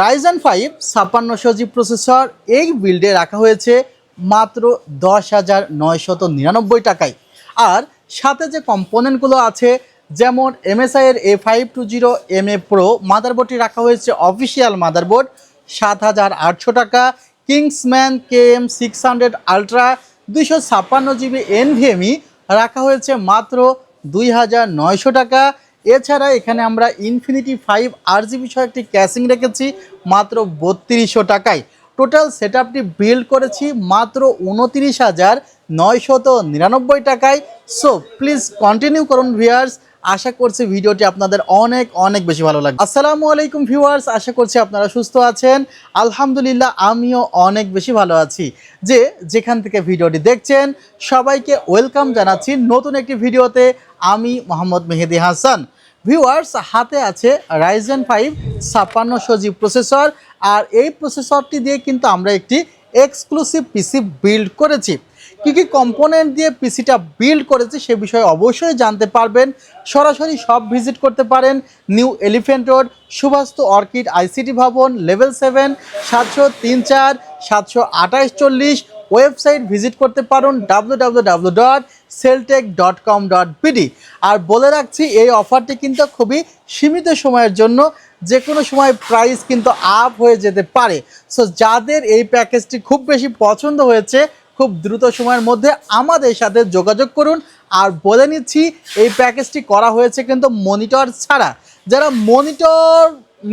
Ryzen five ছাপ্পান্নশো G processor এই বিল্ডে রাখা হয়েছে মাত্র দশ হাজার নয়শত নিরানব্বই টাকায়। আর সাথে যে কম্পোনেন্টগুলো আছে, যেমন এমএসআই এর A five two zero M A pro মাদারবোর্ডটি রাখা হয়েছে অফিসিয়াল মাদারবোর্ড সাত হাজার আটশো টাকা। Kingsman K M six hundred ultra দুইশো ছাপ্পান্ন জিবি এনভিএমই রাখা হয়েছে মাত্র দুই হাজার নয়শো টাকা। এছাড়া এখানে আমরা ইনফিনিটি ফাইভ আর জিবি সহ একটি ক্যাশিং রেখেছি, মাত্র বত্রিশশো টাকায়। টোটাল সেট আপটি বিল্ড করেছি মাত্র উনতিরিশ হাজার নয়শত নিরানব্বই টাকায়। সো প্লিজ কন্টিনিউ করুন ভিউয়ার্স আশা করছি ভিডিওটি আপনাদের অনেক অনেক বেশি ভালো লাগবে। আসসালামু আলাইকুম ভিউয়ার্স, আশা করছি আপনারা সুস্থ আছেন। আলহামদুলিল্লাহ, আমিও অনেক বেশি ভালো আছি যে যেখান থেকে ভিডিওটি দেখছেন। সবাইকে ওয়েলকাম জানাচ্ছি নতুন একটি ভিডিওতে। আমি মোহাম্মদ মেহেদি হাসান। ভিউয়ার্স, হাতে আছে রাইজেন ফাইভ ছাপ্পান্নশো জি প্রসেসর আর এই প্রসেসরটি দিয়ে কিন্তু আমরা একটি এক্সক্লুসিভ পিসি বিল্ড করেছি। কী কী কম্পোনেন্ট দিয়ে পিসিটা বিল্ড করেছে সে বিষয়ে অবশ্যই জানতে পারবেন। সরাসরি সব ভিজিট করতে পারেন। New Elephant Road Subastu Orchid ICT Bhaban level seven সাতশো তিন চার, সাতশো আঠাশ চল্লিশ। ওয়েবসাইট ভিজিট করতে পারুন বিডি আর বলে রাখছি, এই অফারটি কিন্তু খুবই সীমিত সময়ের জন্য। যে কোনো সময় প্রাইস কিন্তু আপ হয়ে যেতে পারে। সো যাদের এই প্যাকেজটি খুব বেশি পছন্দ হয়েছে খুব দ্রুত সময়ের মধ্যে আমাদের সাথে যোগাযোগ করুন। আর বলে নিচ্ছি, এই প্যাকেজটি করা হয়েছে কিন্তু মনিটর ছাড়া। যারা মনিটর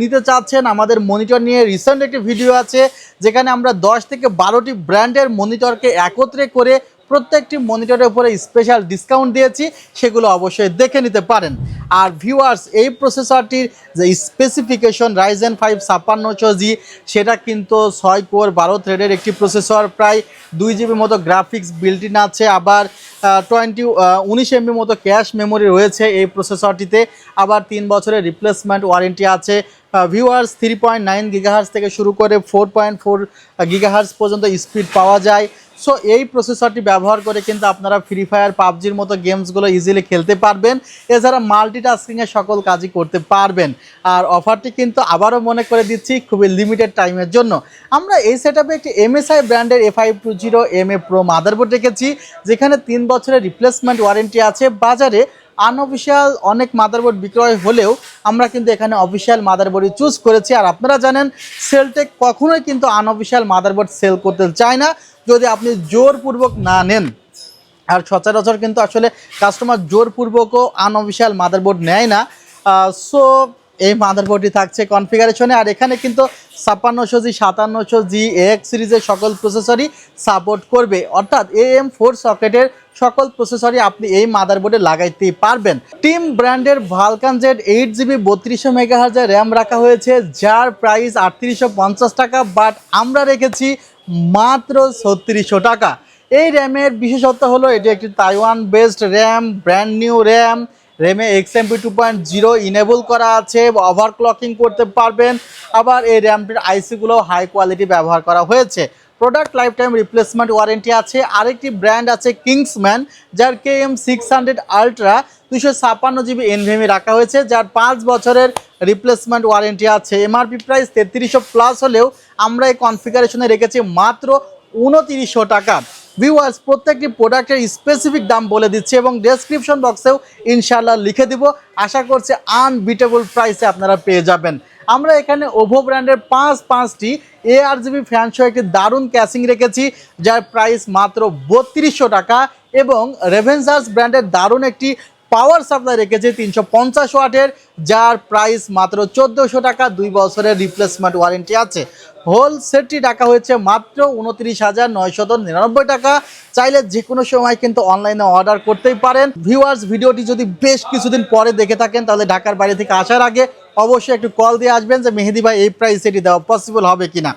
নিতে চাচ্ছেন, আমাদের মনিটর নিয়ে রিসেন্ট একটি ভিডিও আছে, যেখানে আমরা দশ থেকে বারোটি ব্র্যান্ডের মনিটরকে একত্রে করে প্রত্যেকটি মনিটরের উপরে স্পেশাল ডিসকাউন্ট দিয়েছি, সেগুলো অবশ্যই দেখে নিতে পারেন। আর ভিউয়ার্স এই প্রসেসরটির যে স্পেসিফিকেশন রাইজেন ফাইভ ছাপ্পান্নশো জি সেটা কিন্তু ছয় কোর বারো থ্রেডের একটি প্রসেসর প্রায় দুই জিবির মতো গ্রাফিক্স বিল্ট ইন আছে। আবার টোয়েন্টি উনিশ এমবি মতো ক্যাশ মেমোরি রয়েছে এই প্রসেসরটিতে আবার তিন বছরের রিপ্লেসমেন্ট ওয়ারেন্টি আছে। Viewers three point nine gigahertz থেকে শুরু করে ফোর পয়েন্ট ফোর গিগাহার্স পর্যন্ত স্পিড পাওয়া যায়। সো এই প্রসেসরটি ব্যবহার করে কিন্তু আপনারা ফ্রি ফায়ার পাবজির মতো গেমসগুলো ইজিলি খেলতে পারবেন। এছাড়া মাল্টিটাস্কিংয়ে সকল কাজই করতে পারবেন। আর অফারটি কিন্তু আবারও মনে করে দিচ্ছি, খুবই লিমিটেড টাইমের জন্য। আমরা এই সেট একটি এমএসআই ব্র্যান্ডের A five two zero M A pro motherboard রেখেছি, যেখানে তিন বছরের রিপ্লেসমেন্ট ওয়ারেন্টি আছে। বাজারে আনঅফিসিয়াল অনেক মাদারবোর্ড বিক্রয় হলেও আমরা কিন্তু এখানে অফিসিয়াল মাদারবোর্ডই চুজ করেছি। আর আপনারা জানেন সেলটেক কখনোই কিন্তু আনঅফিসিয়াল মাদারবোর্ড সেল করতে চায় না। যদি আপনি জোরপূর্বক না নেন, আর সচরাচর কিন্তু আসলে কাস্টমার জোরপূর্বকও আনঅফিসিয়াল মাদারবোর্ড নেয় না। সো এই মাদারবোর্ডটি থাকছে কনফিগারেশনে আর এখানে কিন্তু ছাপ্পান্নশো জি, সাতান্নশো জি এক্স সিরিজের সকল প্রসেসরই সাপোর্ট করবে। অর্থাৎ এ এম ফোর সকেটের সকল প্রসেসরই আপনি এই মাদারবোর্ডে লাগাইতে পারবেন। টিম ব্র্যান্ডের ভালকান জেড এইট জিবি বত্রিশশো মেগাহার্জের র্যাম রাখা হয়েছে, যার প্রাইস আটত্রিশশো টাকা বাট আমরা রেখেছি মাত্র ছত্রিশশো টাকা। এই র্যামের বিশেষত্ব হলো, এটি একটি Taiwan based RAM brand new RAM র্যামে XMP two point zero enable করা আছে ওভার ক্লকিং করতে পারবেন। আবার এই র্যামটির আইসিগুলো হাই কোয়ালিটি ব্যবহার করা হয়েছে। Product lifetime replacement warranty আছে। আরেকটি ব্র্যান্ড আছে কিংসম্যান যার K M six hundred ultra দুশো ছাপ্পান্ন জিবি এনভিএমি রাখা হয়েছে, যার পাঁচ বছরের রিপ্লেসমেন্ট ওয়ারেন্টি আছে। এমআরপি প্রাইস তেত্রিশশো প্লাস হলেও আমরা এই কনফিগারেশনে রেখেছি মাত্র উনতিরিশশো টাকা। ভিউয়ার্স প্রত্যেকটি প্রোডাক্টের স্পেসিফিক দাম বলে দিচ্ছি এবং ডেসক্রিপশন বক্সেও ইনশাল্লাহ লিখে দিব। আশা করছি আনবিটেবল প্রাইসে আপনারা পেয়ে যাবেন। আমরা এখানে ওভো ব্র্যান্ডের পাঁচ পাঁচটি এ আর জিবি ফ্যানসহ একটি দারুণ ক্যাশিং রেখেছি, যার প্রাইস মাত্র বত্রিশশো টাকা এবং রেভেনসার্স ব্র্যান্ডের দারুণ একটি পাওয়ার সাপ্লাই রেখেছে তিনশো পঞ্চাশ ওয়াটের, যার প্রাইস মাত্র চোদ্দোশো টাকা, দুই বছরের রিপ্লেসমেন্ট ওয়ারেন্টি আছে। হোল সেটটি রাখা হয়েছে মাত্র উনত্রিশ হাজার নয়শত নিরানব্বই টাকা। চাইলে যে কোনো সময় কিন্তু অনলাইনে অর্ডার করতেই পারেন। ভিউয়ার্স ভিডিওটি যদি বেশ কিছুদিন পরে দেখে থাকেন, তাহলে ঢাকার বাইরে থেকে আসার আগে অবশ্যই একটু কল দিয়ে আসবেন যে, মেহেদি ভাই, এই প্রাইস এটি দেওয়া পসিবল হবে কিনা?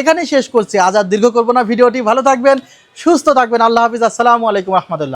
এখানেই শেষ করছি। আজ আর দীর্ঘ করব না ভিডিওটি। ভালো থাকবেন, সুস্থ থাকবেন। আল্লাহ হাফিজ। আসসালামু আলাইকুম রহমতুল্লাহ।